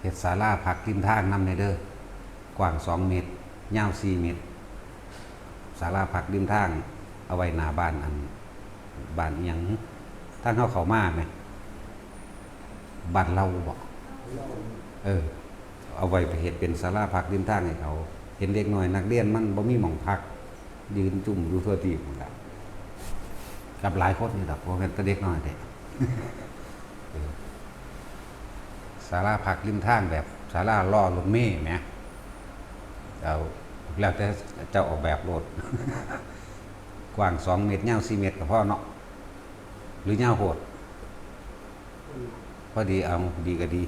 เฮ็ดศาลาพักริมทางนำในเด้อกว้าง2เมตรยาว4เมตรศาลาพักริมทาง เอาไว้หน้าบ้านอันบ้านอิหยังทางเข้าเขามาไหมบ้านเราบอกเออ เอาไว้ไปเฮ็ดเป็นศาลาพักริมทางให้เขาเห็นเด็กหน้อยนักเรียนมันบ่มีหม่องพัก ยืนจุ่มอยู่ทั่วทีหมดแล้วกับหลายคนนี่ดอกบ่แม่นแต่เด็กน้อยเด้เออ ศาลาพักริมทางแบบศาลาล่อรถเมล์แหมเอาแล้วแต่เจ้าออกแบบรถกว้าง2เมตรยาว4เมตรก็พอเนาะหรือยาวโหดพอดีเอาดีก็ดี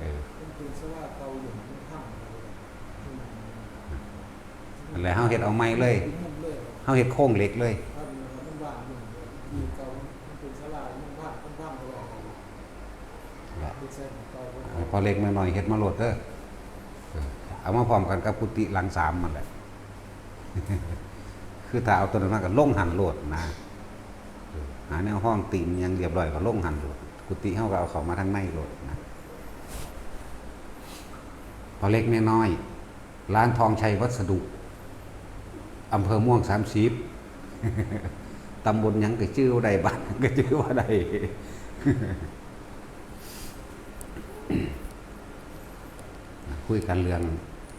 เออเป็นเป็นสว่าเตาหยุ่มถ้ำเลยนั่นแหละเฮาเฮ็ดเอาไม้เลยมุมเลยเฮาเฮ็ดโครงเหล็กเลย พอเล็กมาหน่อยเฮ็ดมาโหลดเด้อเอามาพร้อมกันกับกุฏิหลังสามมันแหละ คือถ้าเอาตัวนั้นมาก็ล่งหันโหลดนะหาแนวห้องตีนยังเรียบร้อยก็ล่งหันโหลด กุฏิเฮาก็เอาเข้ามาทางในโหลดนะพอเล็กน้อย ร้านทองชัยวัสดุอำเภอม่วงสามสิบตำบลยังก็ชื่อว่าใดบ้านก็ชื่อว่าใด คุยกันเรื่อง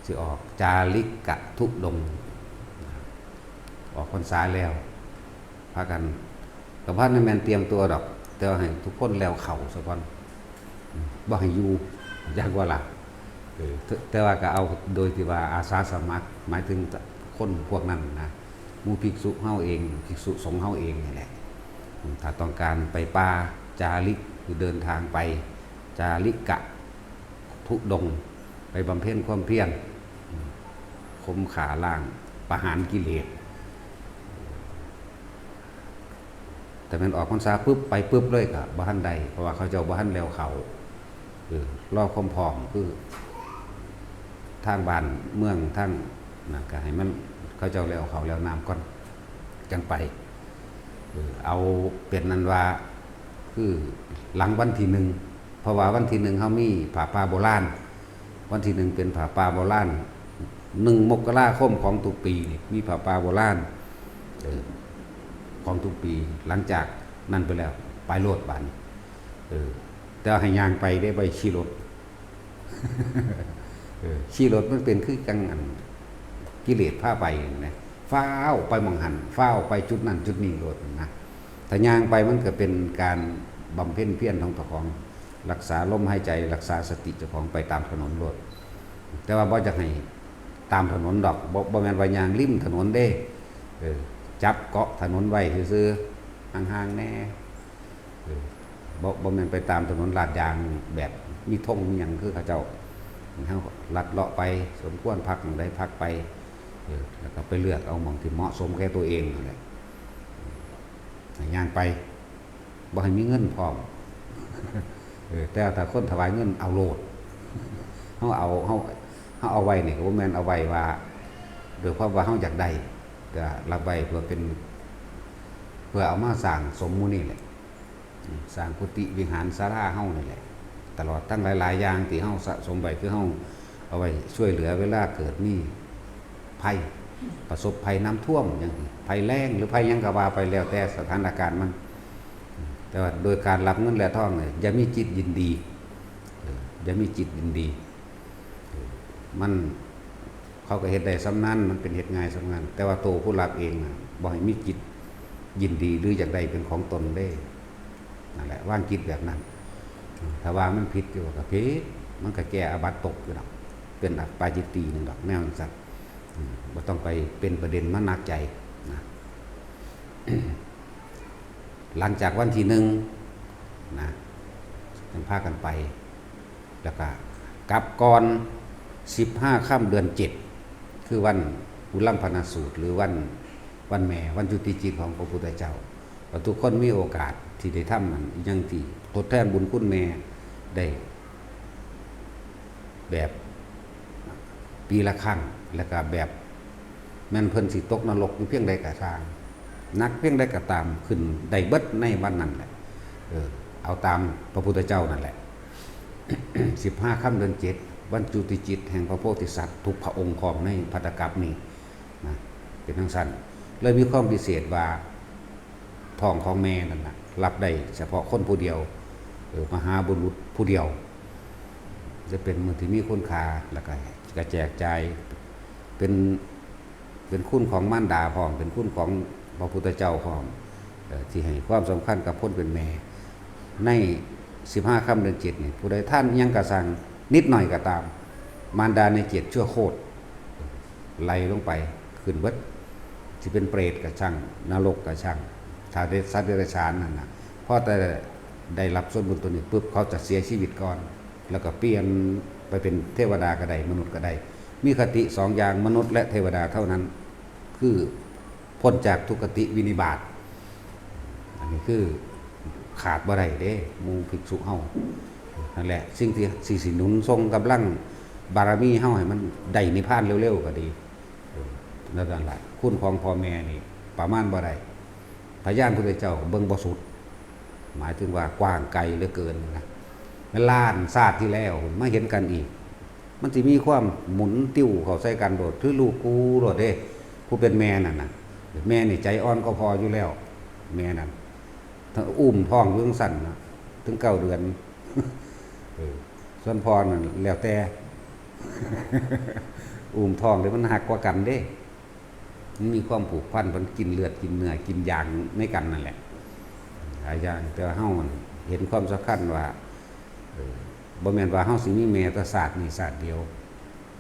สิออกจาริกกะทุดง ออกพรรษาแล้วพากันกับพันนั่นแมนเตรียมตัวดอกแต่ว่าให้ทุกคนแล้วเข่าซะก่อนอืมบ่ให้อยู่ยากว่าล่ะเออแต่ว่าก็เอาโดยที่ว่าอาสาสมัคร หมายถึงคนพวกนั้นนะมูภิกษุเฮาเองภิกษุสงฆ์เฮาเองนี่แหละถ้าต้องการไปป่าจาริกคือเดินทางไป จาริกะ ทุดง ไปบำเพ็ญความเพียรอืมคมขาล่างประหารกิเลสแต่มันออกพรรษาปุ๊บไปปุ๊บเลยกับบ้านใดเพราะว่าเขาเจ้าบ้านแล้วเขาออรอบความพอมคือ ทางบ้านเมืองทางนะก็ให้มันเขาเจ้าแล้วเขาแล้วน้ำก่อนจังไปเออเอาเป็นนันว่าคือหลังวันที่หนึ่งเพราะว่าวันที่หนึ่งเขามีผ่าป่าโบราณ วันที่หนึ่งเป็นผาป่าโบราณหนึ่งมกราคมของทุกปีนี่มีผาป่าโบราณของทุกปีหลังจากนั่นไปแล้ว ไปโลดบานเออแต่ว่าให้ยางไปได้ไปขี่รถขี่รถมันเป็นคือจังอันกิเลสผ้าไปนะฟ้าวไปมองหันฟ้าวไปจุดนั้นจุดนี้รถนะถ้ายางไปมันก็เป็นการบำเพ็ญเพียรของตัวของ รักษาลมหายใจ รักษาสติเจ้าของไปตามถนนรถแต่ว่าบ่จะให้ตามถนนดอกบ่บ่แม่นว่ายางริมถนนเด้เออจับเกาะถนนไว้ซื่อๆห่างๆแน่เออบ่บ่แม่นไปตามถนนลาดยางแบบมีธงมีหยังคือเขาเจ้าเฮาลัดเลาะไปสมควรพักหม้องใดพักไปแล้วก็ไปเลือกเอาหม่องที่เหมาะสมแก่ตัวเองนั่นแหละย่างไปบ่ให้มีเงินพร้อมเออ แต่ถ้าคนถวายเงินเอาโลดเฮาเอาเฮาเฮาเอาไว้นี่ก็บ่แม่นเอาไว้ว่าโดยเพราะว่าเฮาอยากได้ก็รับไว้เพื่อเป็น เพื่อเอามาสร้างสมมุนี่แหละสร้างกุฏิวิหารศาลาเฮานี่แหละ ตลอดทั้งหลายๆอย่างที่เฮาสะสมไว้คือเฮาเอาไว้ช่วยเหลือเวลาเกิดมีภัยประสบภัยน้ำท่วมอย่างนี้ภัยแล้งหรือภัยยังก็ว่าไปแล้วแต่สถานการณ์มัน แต่ว่าโดยการรับเงินและทองเนี่ยอย่ามีจิตยินดีเอย่ามีจิตยินดี มันเขาก็เฮ็ดได้สำนั้นมันเป็นเฮ็ดง่ายสำนั้นแต่ว่าโตวผู้รับเองนะบ่ให้มีจิตยินดีหรืออยากได้เป็นของตนได้นั่นแหละว่างจิตแบบนั้น ถ้าว่ามันผิดอยู่ก็ผิดมันก็แก้อาบัตตกอยู่ดอกเป็นอัปปาจิตตีหนึ่งดอกแนวจังซั่นอืมบ่ต้องไปเป็นประเด็นมานักใจนะ หลังจากวันที่หนึ่งนะจังพากันไป แล้วก็กลับก่อนสิบห้าค่ำเดือนเจ็ดคือวันอุลัมพนาสูตร หรือวันวันแม่วันจุติจิตของพระพุทธเจ้าว่าทุกคนมีโอกาสที่ได้ทำมันยังที่ทดแทนบุญคุณแม่ได้ แบบปีละครั้งแล้วก็แบบแม่นเพิ่นสิตกนรกอยู่เพียงใดกระทาง นักเพียงใดก็ตามขึ้นได้เบิดในวันนั้นแหละเออเอาตามพระพุทธเจ้านั่นแหละสิบห้าค่ำเดือนเจ็ดบรรจุติจิต แห่งพระโพธิสัตว์ทุกพระองค์ของในพัตตกับนี้นะเป็นทั้งสั้นเลยมีความพิเศษว่าทองของแม่นั่นนะรับได้เฉพาะคนผู้เดียวเออมหาบุรุษผู้เดียว จะเป็นมือที่มีคุณค่าแล้วก็กระแจกใจเป็นเป็นคุณของมารดาพร้อมเป็นคุณของ พระพุทธเจ้าพร้อมที่ให้ความสำคัญกับคนเป็นแม่ ในสิบห้าค่ำเดือนเจ็ดนี่ผู้ใดท่านยังกระสังนิดหน่อยก็ตาม มารดาในเจ็ดชั่วโคตรไลลงไปขึ้นเบิดที่เป็นเปรตกับช่างนรกกับช่างชาเดสัตว์เดรัจฉานนั่นนะพราะแต่ได้รับส่วนบุญตัวนี้ปุ๊บเขาจะเสียชีวิตก่อน แล้วก็เปลี่ยนไปเป็นเทวดาก็ได้มนุษย์ก็ได้มีคติสองอย่างมนุษย์และเทวดาเท่านั้น คือ พ้นจากทุกขติวินิบาตอันนี้คือขาดบ่ได้เด้มูภิกษุเฮานั่นแหละ สิ่งที่สิสิหนุนทรงกำลังบารมีเฮาให้มันได้นิพพานเร็วๆก็ดีนั่นแหละคุณของพ่อแม่นี่ประมาณบ่ได้พระญาณพุทธเจ้าเบิ่งบ่สุด หมายถึงว่ากว้างไกลเหลือเกินนะแม่นล้านศาสตร์ที่แล้วมาเห็นกันอีก มันสิมีความหมุนติ้วเขาใส่กันโดดคือลูกกูโดดเด้ผู้เป็นแม่นั่นน่ะ แม่นี่ใจอ่อนก็พออยู่แล้ว แม่นั่นถ้าอุ้มท้องอยื่จั่งสั่นนะถึงเก้าเดือนส่วนพอนั่นแล้วแต่ อุ้มท้องเดี๋ยมันหักกว่ากันเด้ มันมีความผูกพันมันกินเลือดกินเนื้อกินยางในกันนั่นแหละหลายอย่างแต่เฮามันเห็นความสำคัญว่าบ่แมนว่าเฮาสิมีแม่แต่ศาสตร์นี่ศาสตร์เดียว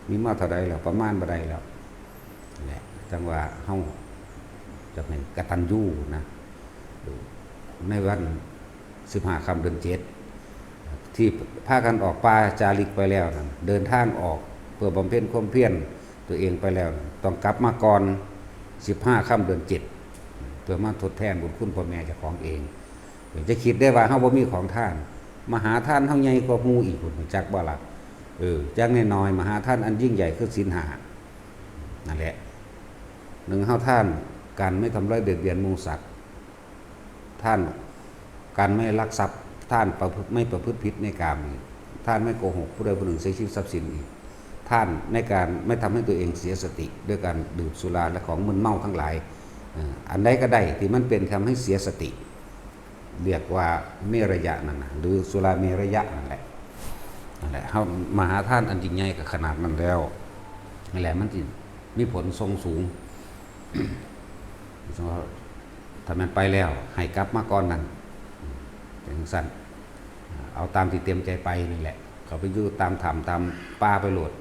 มีมาเท่าใดแล้วประมาณบ่ไดแล้วนั่นแหละจังว่าเฮา จะเป็นกตัญญูนะในวันสิบห้าคำเดือนเจ็ดที่พากันออกป่าจาริกไปแล้วนั่นเดินทางออกเพื่อบำเพ็ญความเพียรตัวเองไปแล้วนั่นต้องกลับมาก่อนสิบห้าคำเดือนเจ็ดเพื่อมาทดแทนบุญคุณพ่อแม่เจ้าของเองเจะคิดได้ว่าเฮาบ่มีของท่าน มหาท่านเฮาใหญ่กว่าหมู่อีกคนจักบ่ล่ะเออจักแน่น้อยมหาท่านอันยิ่งใหญ่คือศีลหานั่นแหละหนึ่งเฮาท่าน การไม่ทำร้ายเบียดเบียนมูสัตว์ท่านการไม่ลักทรัพย์ ท่านประพฤติไม่ประพฤติผิดในกามอีกท่านไม่โกหกผู้ใดผู้หนึ่งเสียชีวิตทรัพย์สินอีกท่านในการไม่ทำให้ตัวเองเสียสติ ด้วยการดื่มสุราและของมึนเมาทั้งหลาย อันใดก็ได้ที่มันเป็นทำให้เสียสติ เรียกว่าเมรยะนั่นนะหรือสุราเมระยะนั่นแหละนั่นแหละเฮามหาท่านอันยิ่งใหญ่กับขนาดนั้นแล้วนั่นแหละมันจิมีผลทรงสูง ถ้ามันไปแล้วให้กลับมาก่อนนั่นเป็นสั้นเอาตามที่เตรียมใจไปนี่แหละ เขาไปยู่ตามถ้ำตามป่าไปโหลด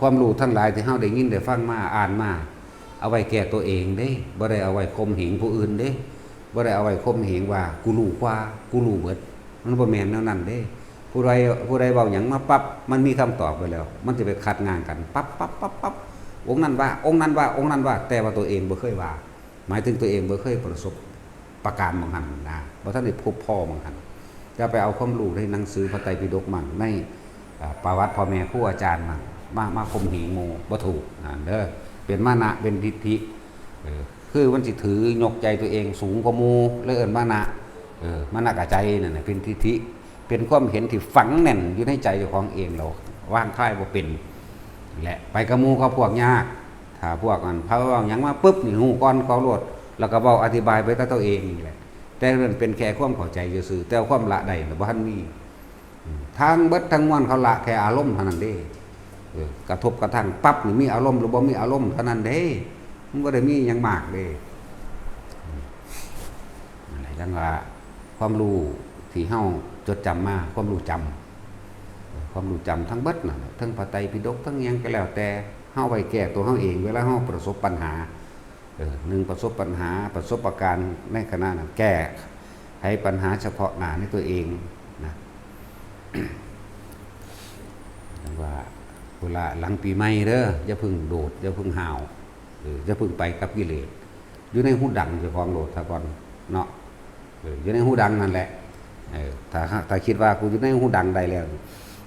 ความรู้ทั้งหลายที่เฮาได้ยินได้ฟังมาอ่านมาเอาไว้แก้ตัวเองเด้บ่ได้เอาไว้ข่มเหงผู้อื่นเด้บ่ได้เอาไว้ข่มเหงว่ากูรู้กว่ากูรู้เบิด มันบ่แม่นแนวนั้นเด้ ผู้ใดผู้ใดเว้าหยังมาปั๊บมันมีคำตอบไปแล้ว มันจะไปขัดงานกันปั๊บปั๊บปั๊บปั๊บองค์นั้นว่า องค์นั้นว่าองค์นั้นว่า แต่ว่าตัวเองบ่เคยว่า หมายถึงตัวเองบ่เคยประสบประการบางหันนะบ่ท่านได้พบพ่อบางหันจะไปเอาความรู้ในหนังสือพระไตรปิฎกมั่งในประวัติพ่อแม่ครูอาจารย์มั่งมามาคมเหงโมบ่ถูกอ่าเด้อเป็นมานะเป็นทิฏฐิคือมันสิถือยกใจตัวเองสูงกว่ามูเลยเอินมานะเออมานะกะใจนั่นน่ะเป็นทิฏฐิเป็นความเห็นที่ฝังแน่นอยู่ในใจของเองเราว่างคลายบ่าเป็นและไปกระมูเขาพวกยาก ถ้าพวกมันเขาเอาหยังมาปุ๊บนี่หูก้อนเขาโลดแล้วก็เว้าอธิบายไปแต่ตัวเองนี่แหละแต่เรื่องเป็นแค่ความเข้าใจซื่อแต่ความละได้น่ะบ่ทันมีทางเบิดทั้งมวลเขาละแค่อารมณ์เท่านั้นเด้กระทบกระทั่งปั๊บนี่มีอารมณ์หรือบ่มีอารมณ์เท่านั้นเด้มันบ่ได้มีหยังมากเด้อะไรจังว่าความรู้ที่เฮาจดจำมาความรู้จำความรู้จำทั้งเบิดน่ะทั้งพระไตรปิฎกทั้งยังก็แล้วแต่ เฮาไว้แก้ตัวเฮาเอง เวลาเฮาประสบปัญหาเออหนึ่งประสบปัญหาประสบประการในขณะนั้นแก้ให้ปัญหาเฉพาะหน้าในตัวเองนะว่าเวลาหลังปีใหม่เด้ออย่าเพึ่งโดดอย่าเพึ่งห่าวเอออย่าเพึ่งไปกับกิเลสอยู่ในหูดังจ้าของโดดซะก่อนเนาะอออยู่ในหูดังนั่นแหละเออถ้าถ้าคิดว่ากูอยู่ในหูดังได้แล้ว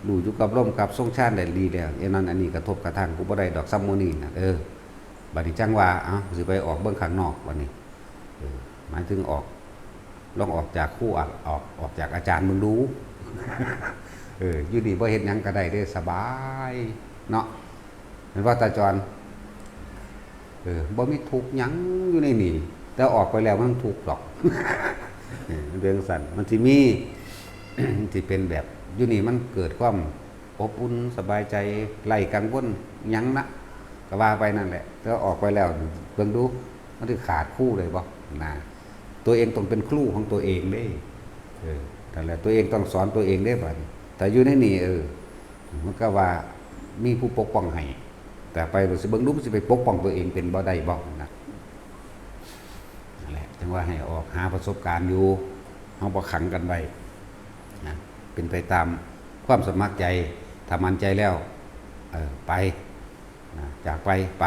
ดูอยู่กับร่มกับทรงชาติได้ดีแล้วเอ็นั้นอันนี้กระทบกระทั่งกูบ่ได้ดอกซัมโมนี่นะเออบัดนี้จังว่าเอ้าสิไปออกเบื้องข้างนอกวันนี้เออหมายถึงออกลองออกจากคู่อะออกออกจากอาจารย์มึงรู้เอออยู่ดีบ่เฮ็ดหยังก็ได้เด้สบายเนาะเห็นว่าตาจรเออบ่มีทุกข์หยังอยู่ในนี่แต่ออกไปแล้วมันทุกข์หรอกเออเรื่องสั่นมันสิมีที่เป็นแบบ อยู่นี่มันเกิดความอบอุ่นสบายใจไหลกังวลยั้งนะก็ว่าไปนั่นแหละแล้วออกไปแล้วเบิ่งดูมันจะขาดคู่เลยบ่นะตัวเองต้องเป็นครูของตัวเองเด้เออแต่ละตัวเองต้องสอนตัวเองได้บัดนี้แต่อยู่ในนี่เออมันก็ว่ามีผู้ปกป้องให้แต่ไปรู้สึกเบิ่งดูสิไปปกป้องตัวเองเป็นบ่ได้บ่นะนั่นแหละจึงว่าให้ออกหาประสบการณ์อยู่เฮาบ่ขังกันไว้ เป็นไปตามความสมัครใจถ้ามันใจแล้วออไปนะจากไปไป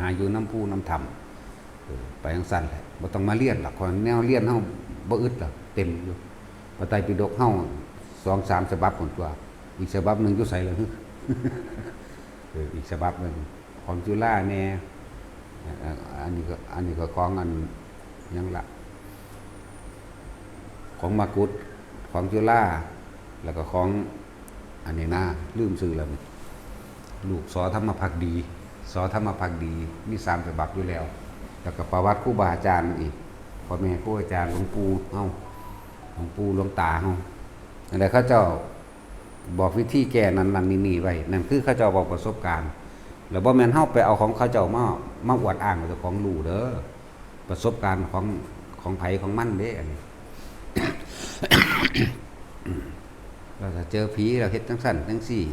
หาอยู่น้ำผู้น้ำธรรมไปทังสั้นแหละบ่ต้องมาเลียนหรอกคนแนวเลียนเฮาบ่อึดหรอกเต็มอยู่พระไตรปิฎกเฮาสองสามฉบับคนตัว อีกฉบับหนึ่งอยู่ใส่เลยอออีกฉบับหนึ่งของจุฬาแน่อันนี้ก็อันนี้ก็ของอันยังละของมากุฏ ของจุฬาแล้วก็ของอันนี้นะลืมซื้อแล้วลูกสอธรรมพักดีสอธรรมพักดีมีสามฉบับอยู่แล้ว แล้วก็ประวัติครูบาอาจารย์อีกพ่อแม่ครูอาจารย์หลวงปู่เฮาหลวงปู่หลวงตาเฮาอันใดเขาเจ้าบอกวิธีแก้นั้นนั้นนี่นี่ไว้นั่นคือเขาเจ้าบอกประสบการณ์แล้วบ่แม่นเฮาไปเอาของเขาเจ้ามามาอวดอ้างว่าเจ้าของรู้เด้อประสบการณ์ของของไผของมันเด้อันนี้ เราจะเจอผีเราเฮ็ดจังสั่นจังสี่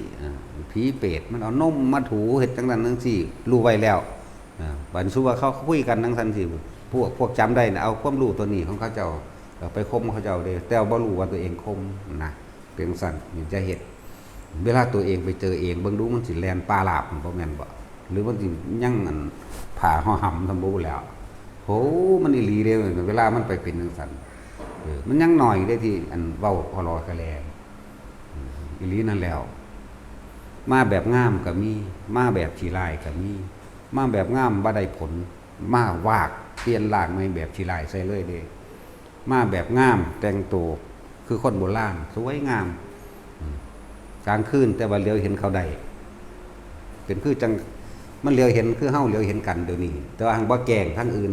ผีเปรตมันเอานมมาถูเฮ็ดจังนั้นจังสี่รู้ไว้แล้วบันสุว่าเขาคุยกันจังสั่นสิพวกพวกจำได้นะเอาความรู้ตัวนี้ของเขาเจ้าเอาไปคมเขาเจ้าเด้แต่ว่าบ่รู้ว่าตัวเองคมนะเป็นจังสั่นนี่จะเฮ็ดเวลาตัวเองไปเจอเองเบิ่งดูมันสิแลนปลาหลาบมันบ่แม่นบ่หรือมันสิยั่งอันผ่าห่อหำทำบ่แล้วโหมันอีหลีเด้เวลามันไปเป็นจังสั่นมันยังหน่อยได้ที่อันเว้าพอรอกะแล อีลีนั่นแล้ว มาแบบงามก็มี มาแบบขีลายก็มี มาแบบงามบ่ได้ผล มาวากเปลี่ยนล่างไม่แบบขีลายใส่เลยเด้มาแบบงามแต่งตัวคือคนโบราณสวยงามกลางคืนแต่ว่าเลียวเห็นเขาได้เป็นคือจังมันเลียวเห็นคือเฮาเลียวเห็นกันเดี๋ยวนี้ แต่ว่างบ่แกงทั้งอื่น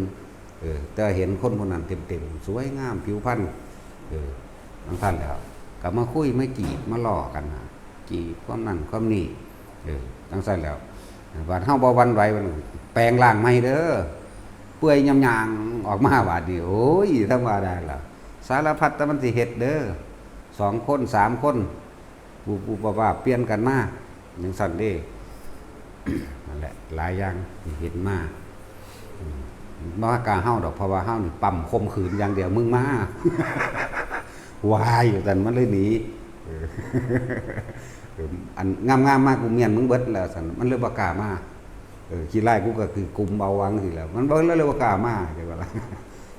เออแต่เห็นคนคนนั้นเต็มๆสวยงามผิวพรรณเออทั้งท่านแล้ว ก็มาคุยม่จีบมาหลอกกันจีบความนั่นความนี่เออตั้งใส่แล้ววันเฮาบ่วันไหววันแปลงร่างใหม่เด้อเปื่อยยำยางออกมาบาดนี้โอ้ยธรรมดาล่ะสารพัดแต่มันสิเฮ็ดเด้อสองคนสามคนปูปูปะว่าเปลี่ยนกันมาอย่างสั่นเด้นั่นแหละหลายอย่างเห็นมาอืมบ่ากาเฮาดอกเพราะว่าเฮานี่ปั๊มคมขืนอย่างเดียวมึงมา วายอยู่แต่มันเลยหนีอันงามงามๆมากกูเมียนมึงเบิดแล้วสันมันเลยบากามาเออขี้ไล่กูก็คือกลุ่มเบาวังสิแล้ว มันเบิดแล้วเลยบากามาใช่ปะล่ะ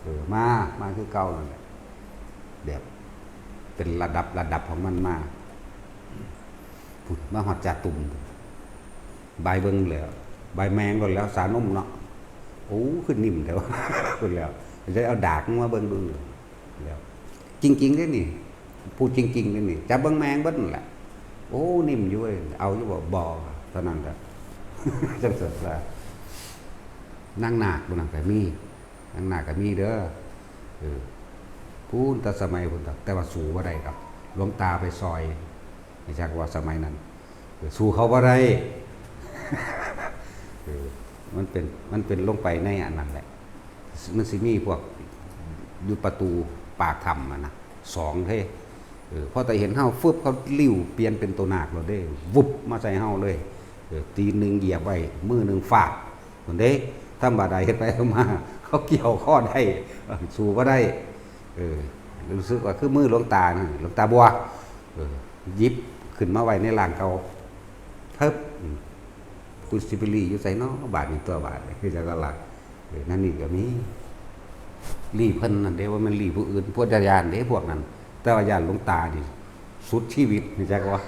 เออมามาคือเก่านั่นแหละแบบเป็นระดับระดับของมันมาพุ่นมาหอดจ่าตุ่มใบเบิ้งแล้วใบแมงก็แล้วสารนมเนาะโอ้ขึ้นนิ่มแล้วขึ้นแล้วจะเอาดากมาเบิ้งดูแล้ว จริงๆเลยนี่พูดจริงๆเลยนี่จับเบิ้งแมงบิ้นแหละโอ้นิ่มอยู่เว้ยเอาอยู่บ่บ่เท่านั้นแหละจังสดละนั่งหนักบนนั่งก็มีนั่งหนักก็มีเด้อเออพูนแต่สมัยพุ่นตะแต่ว่าสู้บ่าได้ครับหลวงตาไปซอยไม่ใช่ว่าสมัยนั้นสู้เขาบ่าได้เอมันเป็นมันเป็นลงไปในอันนั้นแหละมันสิมีพวกอยู่ประตู ปากถ้ำอะนะสองเท่เออพอแต่เห็นเฮาฟึบเขาลิ้วเปลี่ยนเป็นตัวหนักเราได้วุบมาใส่เฮาเลยเออตีหนึ่งเหยียบไว้มือหนึ่งฟาดคนเด้ถ้าบาดใดเฮ็ดไปเอามา เขาเกี่ยวข้อได้สู้บ่ได้เออรู้สึกว่าคือมือหลวงตานะหลวงตาบัวเออยิบขึ้นมาไว้ในร่างเก่าเทิบอืมกุสิบิลีอยู่ใส่เนาะบาทนี่ตัวบาทคือจะก็หลักนั่นนี่ก็มี รีเพิ่นนั่นเด้ว่ามันรีผู้อื่นพวกญาณเด้พวกนั้น แต่ว่าญาณหลวงตาดิสุดชีวิตนี่จักว่า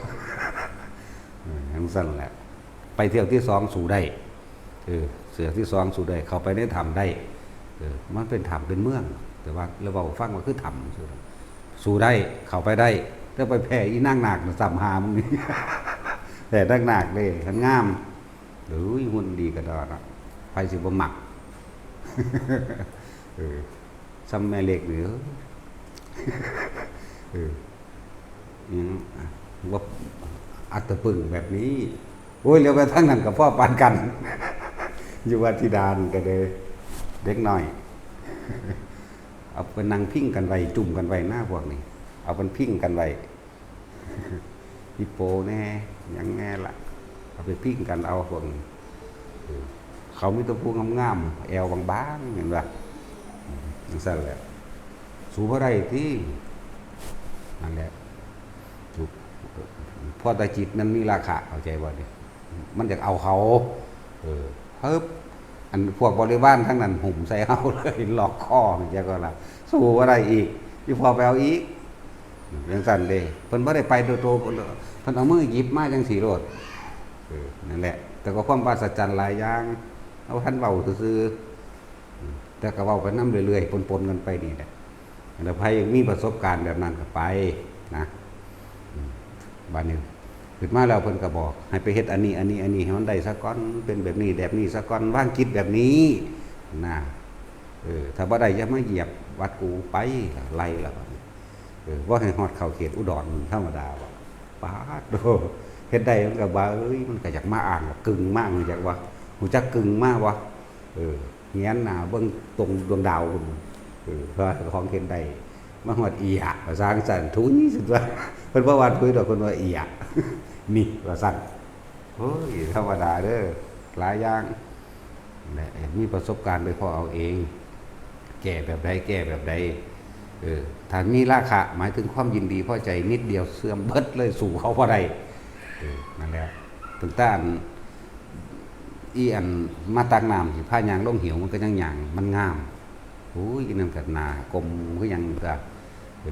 เออทั้งสั้นแหละไปเที่ยวที่สองสู่ได้เออเสือที่สองสู่ได้เข้าไปในถ้ำได้เออมันเป็นถ้ำเป็นเมือง แต่ว่าเราเบาฟังว่าคือถ้ำสู่ได้เข้าไปได้ถ้าไปแผ่อีนั่งหนักน่ะสัมหามึงนี่แผ่นั่งหนักเลยขันงามหรือหุ่นดีก็ดอนะไฟสิบ่หมักเออ ซ้ำแม่เหล็กหรือเออยังว่าอัตตะปึงแบบนี้ โอ้ยเรียวไปทั้งนั้นกับพ่อปานกัน อยู่วัดธิดานก็เลยเด็กน้อย เอาไปนั่งพิ้งกันไว้จุ่มกันไว้หน้าพวกนี้ เอาเป็นพิ้งกันไว้ฮิปโปแน่ยังแน่ละเอาไปพิ้งกันเอาพวกนี้เขาไมีแตัวพูดงามๆแอวบางๆเห็นปะ นั่นสั่นแหละสูบอะไรที่นั่นแหละถูกพอแต่จิตนั้นมีราคาเข้าใจบ่เนี่ยมันอยากเอาเขา เออเฮ้บอันพวกบริวารทั้งนั้นหุ่มใส่เอาเลยหลอกข้อมันจะก็ละสู้อะไรอีกที่พอไปเอาอีกยังสั่นเลยเพิ่นบ่ได้ไปโดยตัวเพิ่นเพิ่นเอามือหยิบมาจังสีโรดเออนั่นแหละ แต่ก็ความบาสจันหลายอย่างเอาท่านเบาซื่อ แต่ก็เว้าไปน้ำเรื่อยๆปนๆกันไปนี่แหละแล้วใครยังมีประสบการณ์แบบนั้นก็ไปนะบ้านนี้ขึ้นมาแล้วเพิ่นก็บอก ให้ไปเฮ็ดอันนี้ อันนี้ อันนี้ให้มันได้ซะก่อนเป็นแบบนี้แบบนี้ซะก่อนว่างคิดแบบนี้นะเออถ้าบ่ได้อย่ามาเหยียบวัดกูไปไล่ล้วบัดนี้เออว่าให้ฮอดเข้าเขตอุดรมันธรรมดาบ่ปาดโดเฮ็ดได้มันก็ว่าเอ้ยมันก็อยากมาอ่านกึ่งมากอยากว่าหูจักกึ่งมากวะเออ เงี้ยนหนาเบิ่งตรงดวงดาวพุ่นเอพราะของเฮ็ดได้มาฮอดอีหะภาษาอังกฤษทุยสุดว่าเพิ่นบ่ว่าทุยดอกเพิ่นว่าอีหะนี่ว่าสั่นเฮ้ยธรรมดาเด้อหลายอย่างแหละมีประสบการณ์ไปพอเอาเอง แก่แบบใดแก่แบบใดเออถ้ามีราคาหมายถึงความยินดีพอใจนิดเดียวเสื่อมเบิดเลยสู่เขาพอใดเออนั่นแหละถึงต้าน อีอันมาตักน้ำสิผ้ายางลงหิวมันก็ยังหยางมันงามโอ้ยนั่นกัหนากลมก็ยังก็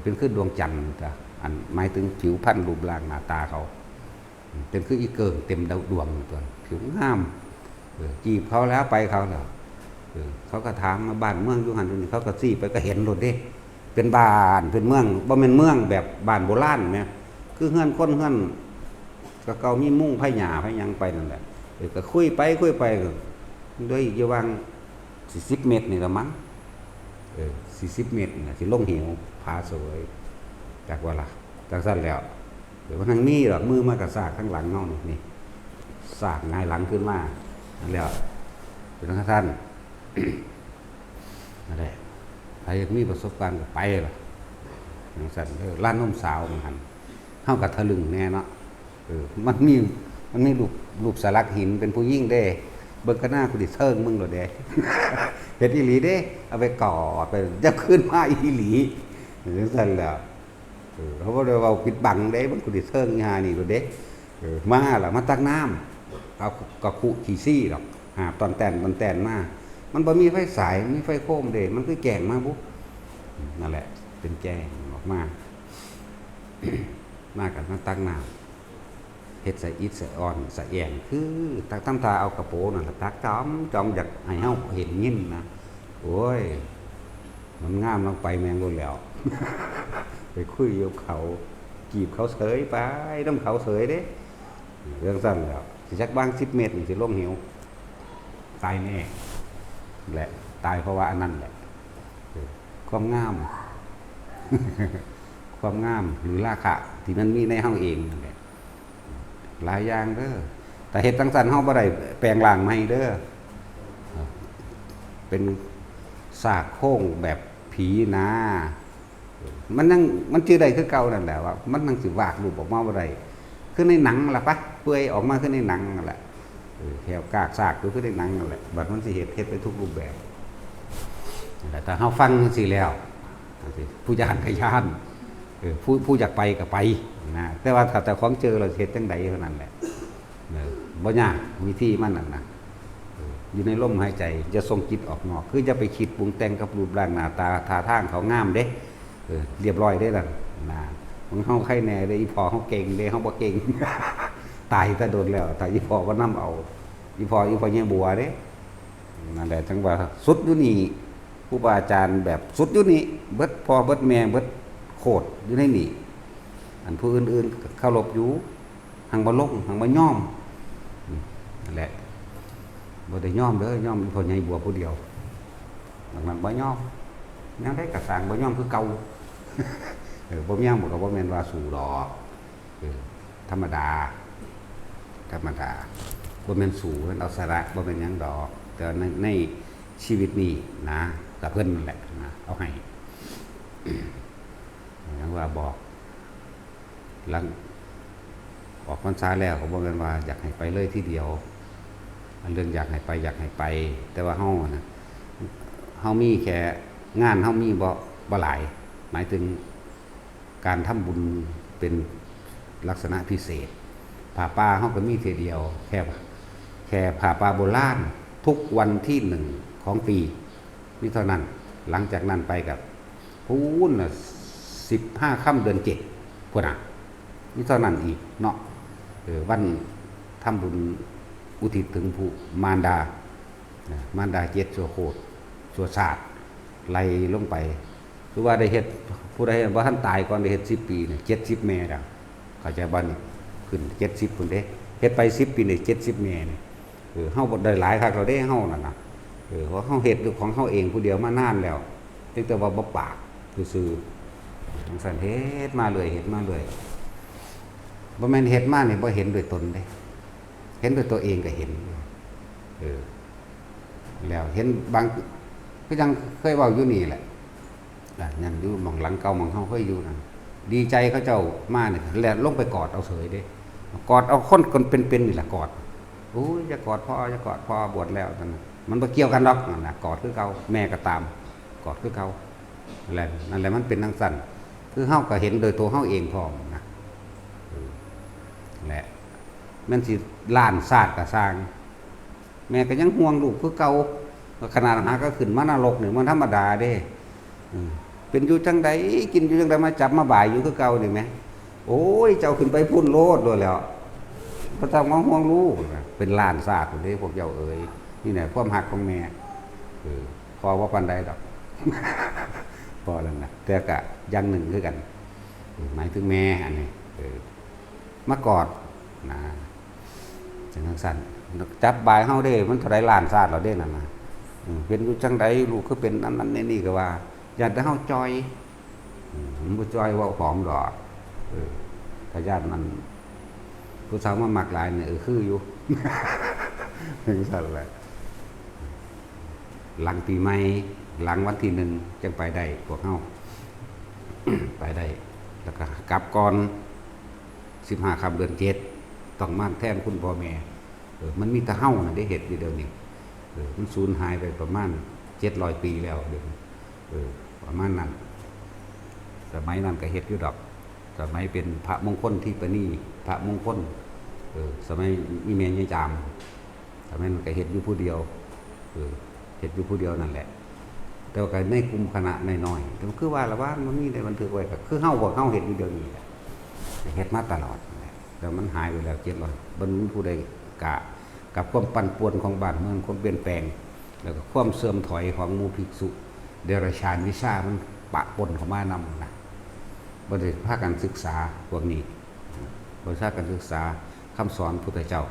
เป็นขึ้นดวงจันทร์ก็อันหมายถึงผิวพรรณรูปร่างหน้าตาเขา เป็นคืออีเกิงเต็มดาวดวงตัวผิวงามจีบเขาแล้วไปเขาแล้วเออเขาก็ถามมาบ้านเมืองยุหันตนี้เขาก็ซี่ไปก็เห็นรถเด้ เป็นบ้านเป็นเมืองบ่เป็นเมืองแบบบ้านโบราณไหมคือเฮือนคนเฮือนก็เกามีมุ้งไผ่หญ้าไผ่ยังไปนั่นแหละ ก็คุยไปคุยไปก็ด้วยอยู่วางสี่สิบเมตรนี่ละมั้งสี่สิบเมตรนี่สิลงเหวผาสวยจากว่าละจากสั้นแล้วเดี๋ยวทางนี้หรอมือมากระซากข้างหลังเงานี่นี่สากง่ายหลังขึ้นมานั่นแหละเป็นทั้งท่านนั่นแหละใครมีประสบการณ์ก็ไปล่ะอย่างสั่นร้านนมสาวมือนกันเข้ากับทะลึงแน่เนาะมันมี มันมีรูปรูปสลักหินเป็นผู้ยิ่งเด้ เบิ่งก็หน้ากูดิเทิงมึงโลดเด้เฮ็ดอีหลีเด้ เอาไปก่อไปจะขึ้นมาอีหลีอย่างสั่นแล้วเออเขาก็เลยว่าปิดบังเด้มันกูดิเทิงอีหานี่โลดเด้มาล่ะมาตักน้ำเอากระคุขี้ซี่หรอกหาตอนแตนตอนแตนมามันบ่มีไฟสายมีไฟโคมเด้มันคือแกงมากบุ๊นั่นแหละ เป็นแกงออกมามากันมาตักน้ำ ฮ็ดใส่อิฐใส่อ่อนใส่แยงคือตักตำตาเอากระโปรงนั่นล่ะตักจอมจอมอยากให้เฮาเห็นยินนะโอ้ย มันงามลงไปแมงโดนแล้ว ไปคุยกับเขาจีบเขาเสยไปน้ำเขาเสยเด้ เรื่องสั้นแล้วสิจักบางสิบเมตรนี่สิลงเหวตายแน่แหละตายเพราะว่าอันนั้นแหละ ความงาม ความงามหรือราคะที่มันมีในเฮาเองนั่นแหละ หลายอย่างเด้อแต่เฮ็ดจังซั่นเฮาบ่ได้แปลงร่างใหม่เด้อเป็นสากโค้งแบบผีนามันนั่งมันชื่อใดคือเก่านั่นแหละว่ามันนั่งสิวากรูปออกมาบ่ได้คือในหนังล่ะปะเปื่อยออกมาคือในหนังนั่นแหละเออแถวกากซากคือคือในหนังนั่นแหละบัดมันสิเฮ็ดเฮ็ดไปทุกรูปแบบนั่นแหละแต่เฮาฟังสิแล้วผู้ยานกยาน ผู้ผู้อยากไปก็ไปนะแต่ว่าถ้าแต่ของเจอเราสิเฮ็ดจังใดเท่านั้นแหละเออบ่ยากวิธีมันนั่นนะอยู่ในลมหายใจจะส่งจิตออกนอก คือจะไปคิดปรุงแต่งกับรูปร่างหน้าตาท่าทางเขางามเด้เรียบร้อยได้ล่ะนะของเฮาใครแน่เด้อีพอเฮาเก่งเด้เฮาบ่เก่งตายแต่โดนแล้วแต่อีพอบ่านํเอา อีพออีพอเนี่ยบัวเด้นั่นแหละจังว่าสุดยู่นี่ครูบาอาจารย์แบบสุดยู่นี่เบิดพอเบิดแม่เบิด โคตรอยู่ในนี่อันผู้อื่นๆก็เคารพอยู่หังบ่ลงหังบ่ยอมอืมนั่นแหละบ่ได้ย่อมเด้อย่อมพอใหญ่บัวผู้เดียวดังนั้นบ่ย่อมยังได้กระสางบ่ย่อมคือเก่าเออบ่มีหยังบ่ก็บ่แม่นว่าสู้ดอกเออธรรมดา ธรรมดาบ่แม่นสู้เพิ่นเอาสาระบ่แม่นหยังดอก แต่ในในชีวิตนี้นะกับเพิ่นนั่นแหละนะเอาให้ บอก หลังออกพรรษาแล้วเขาบอกกันว่า อยากให้ไปเลยที่เดียว อันเรื่องอยากให้ไป อยากให้ไป แต่ว่าเฮานะเฮามีแค่งานเฮามีบ่บ่หลาย หมายถึงการทำบุญเป็นลักษณะพิเศษผ่าป่าเฮาก็มีเทเดียว แค่แค่ผ่าป่าโบราณทุกวันที่หนึ่งของปีนี่เท่านั้น หลังจากนั้นไปกับพูนน่ะ สิบห้าค่ำเดือนเจ็ดพวกน่ะนี่เท่านั้นอีกเนาะวันทำบุญอุทิศถึงผู้มารดา มารดาเจ็ดสัวโคตรสัวศาสตร์ไล่ลงไปคือว่าได้เฮ็ดผู้ใดว่าท่านตายก่อนได้เฮ็ดสิบปีเนี่ยเจ็ดสิบแม่ดังเข้าใจบ้านนี่ขึ้นเจ็ดสิบคนเด้เฮ็ดไปสิบปีเนี่ยเจ็ดสิบแม่เนี่ยเออเฮาบ่ได้หลายคักเราได้เฮานั่นนะเออเพราะเฮาเฮ็ดของเฮาเองผู้เดียวมานานแล้วแต่ว่าบ่ปากซื่อ จังซั่นเฮ็ดมาเลยเฮ็ดมาเลยบ่แม่นเฮ็ดมานี่บ่เห็นด้วยตนเด้ เห็นด้วยตัวเองก็เห็น เออ แล้วเห็นบางก็ยังเคยเว้าอยู่นี่แหละอะยังอยู่มองหลังเก่ามองเฮาเคยอยู่นั่นดีใจเขาเจ้ามาเนี่ยแล้วลงไปกอดเอาเสยเด้ กอดเอาคนคนเป็นๆนี่แหละกอดโอ้ยอย่ากอดพ่ออย่ากอดพ่อบวชแล้วนั่น่ะมันบ่เกี่ยวกันหรอกน่ะกอดคือเก่าแม่ก็ตาม กอดคือเก่านั่นแหละนั่นแหละมันเป็นทังสั้น คือเฮาก็เห็นโดยตัวเฮาเองพร้อมนะแหละแมันสิล้านศาสตร์ก็สร้าง แม่ก็ยังห่วงลูกคือเก่าขนาดหาก็ขึ้นมานรกนี่มันธรรมดาเด้เป็นอยู่จังใดกินอยู่จังใดมาจับมาบ่ายอยู่คือเก่านี่ไหมโอ้ยเจ้าขึ้นไปพุ่นโลดโดยแล้วพระเจ้ามาห่วงลูกเป็นล้านศาสตร์เลยพวกเจ้าเอ๋ยนี่แหละความหักของแม่เออพอว่าปันใดดอก พอแล้วนะแต่กะยังหนึ่งคือกัน หมายถึงแม่อันนี้เออมากอดนะจังสั้นจับบายเฮาเด้ มันเท่าไรล้านศาสตร์เราเด้นั่นนะเป็นอยู่จังใดลูกคือเป็นอันนั้นนี่นี่ก็ว่าอยาแต่เฮาจอยอืมบ่จอยว่าของดอกเออถ้าญาติมันผู้สาวมามักหลายเนี่ยเอคืออยู่เป็นสั่นแหละหลังปีใหม่ หลังวันที่หนึ่งจังไปได้พวกเฮาไปได้แล้วก็กลับก่อนสิบห้าคำเดือนเจ็ดต้องมาแทนคุณพ่อแม่เออมันมีแต่เฮาน่ะได้เห็ดอยู่เดียวนี้เออมันสูญหายไปประมาณเจ็ดร้อยปีแล้วเดี๋ยวเออประมาณนั้น สมัยนั้นก็เฮ็ดอยู่ดอก สมัยเป็นพระมงคลที่ประนีพระมงคลเออสมัยมีเมียยายจามสมัยนั้นก็เฮ็ดอยู่ผู้เดียวเออเฮ็ดอยู่ผู้เดียวนั่นแหละ แต่ว่าก็ในกลุ่มคณะน้อยๆแต่คือว่าละว่ามันมีในบันทึกไว้ก็คือเฮาพวกเฮาเฮ็ดอยู่เดียวนี้เฮ็ดมาตลอดแต่มันหายไปแล้วเจ็ดร้อยบรรลุผู้ใดกะกับความปั่นป่วนของบ้านเมืองความเปลี่ยนแปลง แล้วก็ความเสื่อมถอยของมูภิกษุ เดรัจฉานวิชามันปะปนเข้ามานำนะบริภาคการศึกษาพวกนี้บริภาคการศึกษาคำสอนพุทธเจ้า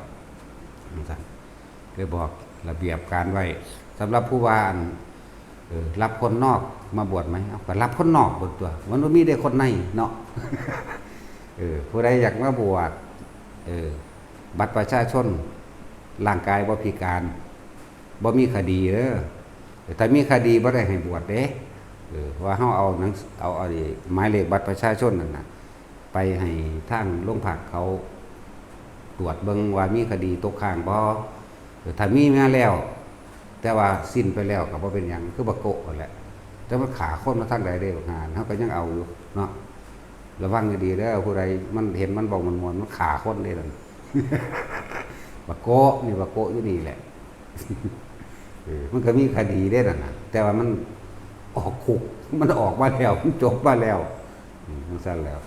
สั่นเลยบอกระเบียบการไว้สำหรับผู้ว่าน รับคนนอกมาบวชไหมเอาก็รับคนนอกบวชตัว มันบ่มีได้คนในเนาะเออผู้ใดอยากมาบวชเออบัตรประชาชนร่างกายบ่พิการบ่มีคดีเด้อแต่มีคดีบ่ได้ให้บวชเด้เออว่าเฮาเอาหนังเอาเอาไอ้หมายเลขบัตรประชาชนนั่นน่ะไปให้ทางโรงพักเขาตรวจเบิ่งว่ามีคดีตกค้างบ่ถ้ามีมาแล้ว แต่ว่าสิ้นไปแล้วก็บ่เป็นหยังคือบ่โกะนั่นแหละ แต่มันขาคนมาทางใดเด้บางงานเฮาก็ยังเอาอยู่เนาะระวังให้ดีเด้อผู้ใดมันเห็นมันบอกมันมวนมันขาคนเด้นั่นบะโกะนี่บะโกะอยู่นี่แหละมันก็มีคดีได้นะแต่ว่ามันออกคุกมันออกมาแล้วมันจบมาแล้วมันสั้นแล้ว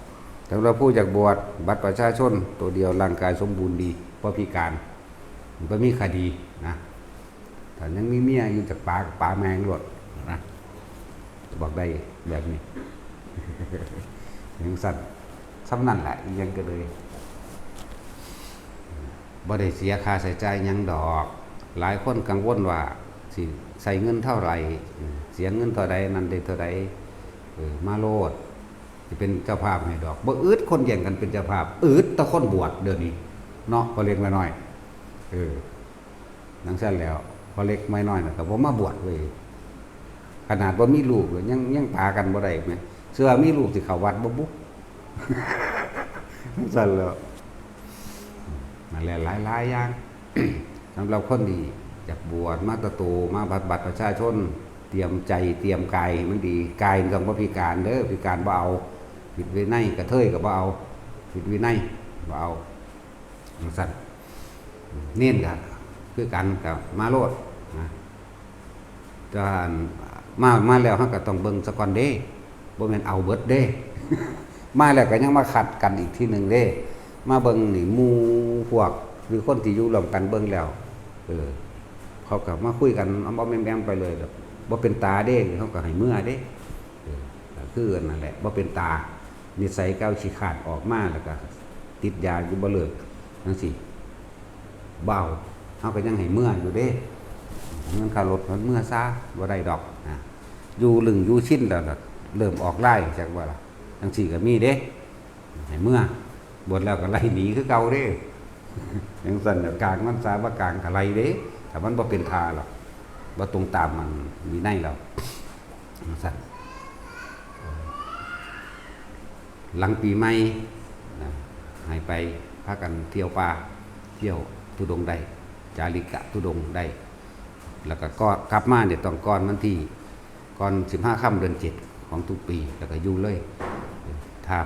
แต่เราพูดจากบวชบัตรประชาชน ตัวเดียวร่างกายสมบูรณ์ดีเพราะพิการมันก็มีคดีนะ แต่ยังมีเมียอยู่จากป่าป่าแมงหลดนะบอกได้แบบนี้ยังสั้นสำนั่นแหละยังก็เลยบ่ได้เสียค่าใช้จ่ายหยังดอก หลายคนกังวลว่าสิใส่เงินเท่าไหร่ เสียเงินเท่าใดนั่นได้เท่าใดมาโลดสิเป็นเจ้าภาพให้ดอกบ่อึดคนแย่งกันเป็นเจ้าภาพอึดตะคนบวชเดี๋ยวนี้เนาะพอเล็กมาน้อย เออนังซั่นแล้ว พอเล็กไม่น้อยน่ะก็บ่มาบวชเว้ยขนาดบ่ามีลูกเลยยังยังปากันบ่ได้แม่เชื่อมีลูกสิเขาวัดบ่บุนังซั่นแล้วนั่นแหละหลายๆอย่างสำหรับคนดีอยากบวชมาตะโตมาบัตรบัตรประชาชน เตรียมใจเตรียมกายมันดีกายต้องบ่พิการเด้อพิการบ่เอาผิดวินัยกระเทยก็บ่เอาผิดวินัยบ่เอาจังซั่นเน้นก็ คือกันกับมาโลดนะจะมามาแล้วเฮาก็ต้องเบิ่งซะก่อนเด้บ่แม่นเอาเบิดเด้ มาแล้วก็ยังมาขัดกันอีกทีหนึ่งเด้ มาเบิ่งนี่มูพวก หรือคนที่อยู่รวมกันเบิ่งแล้ว เออ เขาก็มาคุยกันเอาบ่แม่มไปเลยแบบบ่เป็นตาเด้เขาก็ให้เมื่อเด้คือนั่นแหละบ่เป็นตา นิสัยเก้าขี้ขาดออกมาแล้วก็ติดยาอยู่บ่เลิกจังซี่เบา เขาก็ยังให้เมื่ออยู่เด้เงินค่ารถมันเมื่อซะบ่ได้ดอกนะอยู่ลึงอยู่ชิ้นแล้วเริ่มออกไล่จากว่าล่ะจังซี่ก็มีเด้ให้เมื่อบวชแล้วก็ไล่หนีคือเก่าเด้ยังสั่นกลางมันสาบ่กลางกะไรเด้แต่มันบ่เป็นทาหรอกบ่ตรงตามมันมีในแล้วยังสั่นหลังปีใหม่นะให้ไปพากันเที่ยวป่าเที่ยวทุดงค์ได จาริกะทุดงได้ แล้วก็ก็กลับมาเนี่ยต้องก่อนวันที่ก่อน15ค่ำเดือน7ของทุกปี แล้วก็อยู่เลยถ้า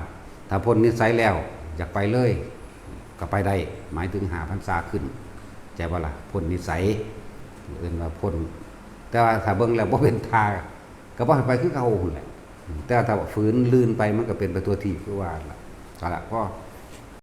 ถ้าพ้นนิสัยแล้วอยากไปเลย ก็ไปได้ หมายถึงหาพรรษาขึ้นใจว่าล่ะพ้นนิสัยเอื่นว่าพ้นแต่ว่าถ้าเบิ่งแล้วบ่เป็นทาก็บ่ไปคือเขาแหละแต่ถ้าฝืนลื่นไปมันก็เป็นไปตัวที่คือว่าล่ะก็ละก็